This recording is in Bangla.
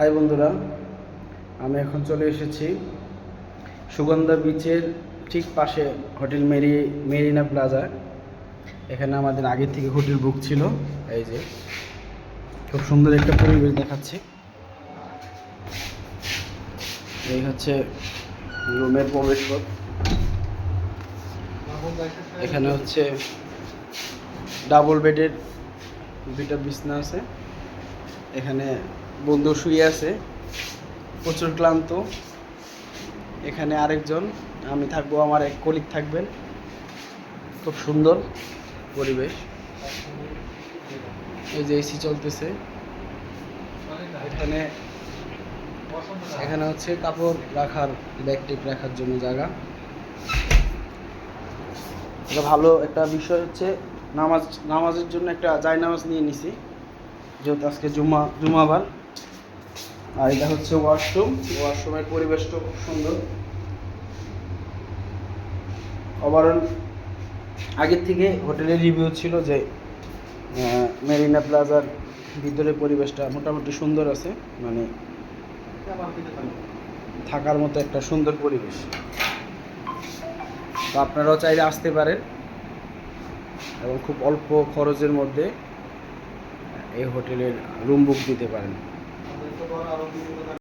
হাই বন্ধুরা, আমি এখন চলে এসেছি সুগন্ধা বিচের ঠিক পাশে হোটেল মেরি, মেরিনা প্লাজা। এখানে আমাদের আগে থেকে হোটেল বুক ছিল, এই যে। খুব সুন্দর একটা পরিবেশ দেখাচ্ছে। এই হচ্ছে রুমের প্রবেশ পথ এখানে হচ্ছে ডাবল বেডের দুইটা বিছনা আছে। এখানে বন্ধু শুয়ে আছে, প্রচুর ক্লান্ত। এখানে আরেকজন, আমি থাকব, আমার এক কলিগ থাকবেন। খুব সুন্দর পরিবেশ। এই যে এসি চলতেছে। এখানে এখানে হচ্ছে কাপড় রাখার ব্যাগ রাখার জন্য জায়গা। এটা ভালো একটা বিষয় হচ্ছে, নামাজ, নামাজের জন্য একটা জায় নামাজ নিয়ে নিছি। যেহেতু আজকে জুমা জুমাবার আর এটা হচ্ছে ওয়াশরুম। ওয়াশরুমের পরিবেশটা খুব সুন্দর। ওভারঅল আগের থেকে হোটেলের রিভিউ ছিল যে মেরিনা প্লাজার ভিতরে পরিবেশটা মোটামুটি সুন্দর আছে। মানে থাকার মতো একটা সুন্দর পরিবেশ। তো আপনারাও চাইলে আসতে পারেন। এবং খুব অল্প খরচের মধ্যে এই হোটেলের রুম বুক দিতে পারেন। falam do mundo da